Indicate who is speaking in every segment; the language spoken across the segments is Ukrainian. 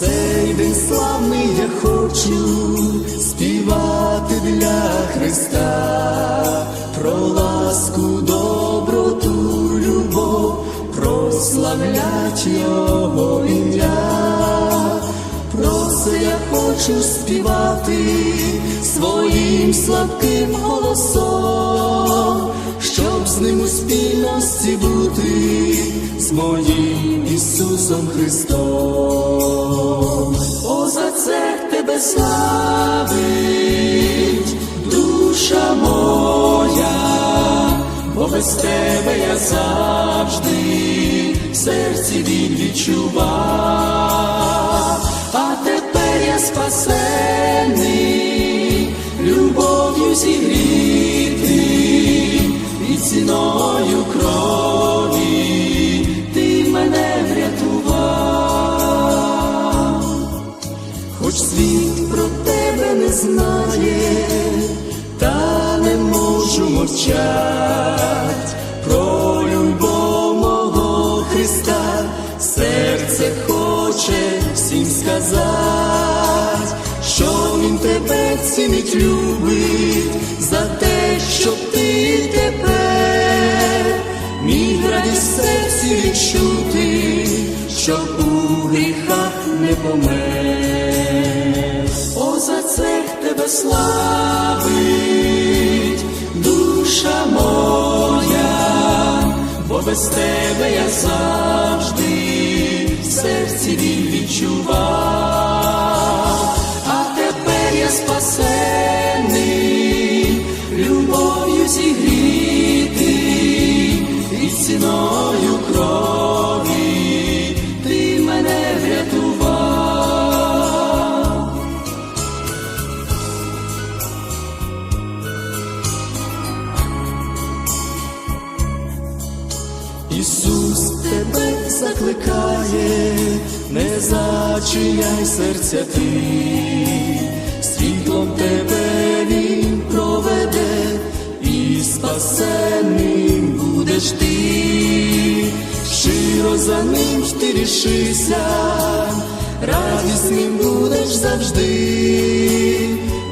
Speaker 1: цей день славний я хочу співати для Христа, про ласку, доброту, любов, прославлять Його ім'я. Про я хочу співати своїм слабким голосом, з ним у спільності бути, з моїм Ісусом Христом. О, за це тебе славить, душа моя, бо без тебе я завжди в серці біль відчував, знає, та не можу мовчать про любов мого Христа, серце хоче всім сказати, що Він тебе цінить, любить за те, що ти тепер міг радість серці відчути, щоб у гріхах не помер. Тебе славить, душа моя, бо без тебе я завжди в серці він відчував, Ісус тебе закликає, не зачиняй серця ти, світлом тебе він проведе, і спасенним будеш ти, щиро за ним ти рішися, радісним будеш завжди,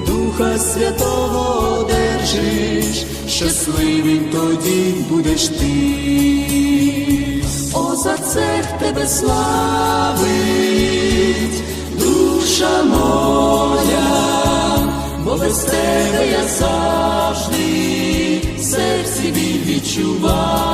Speaker 1: Духа Святого одержиш, щасливим тоді будеш ти. О, за це тебе славить, душа моя, бо без тебе я завжди серці біль відчував,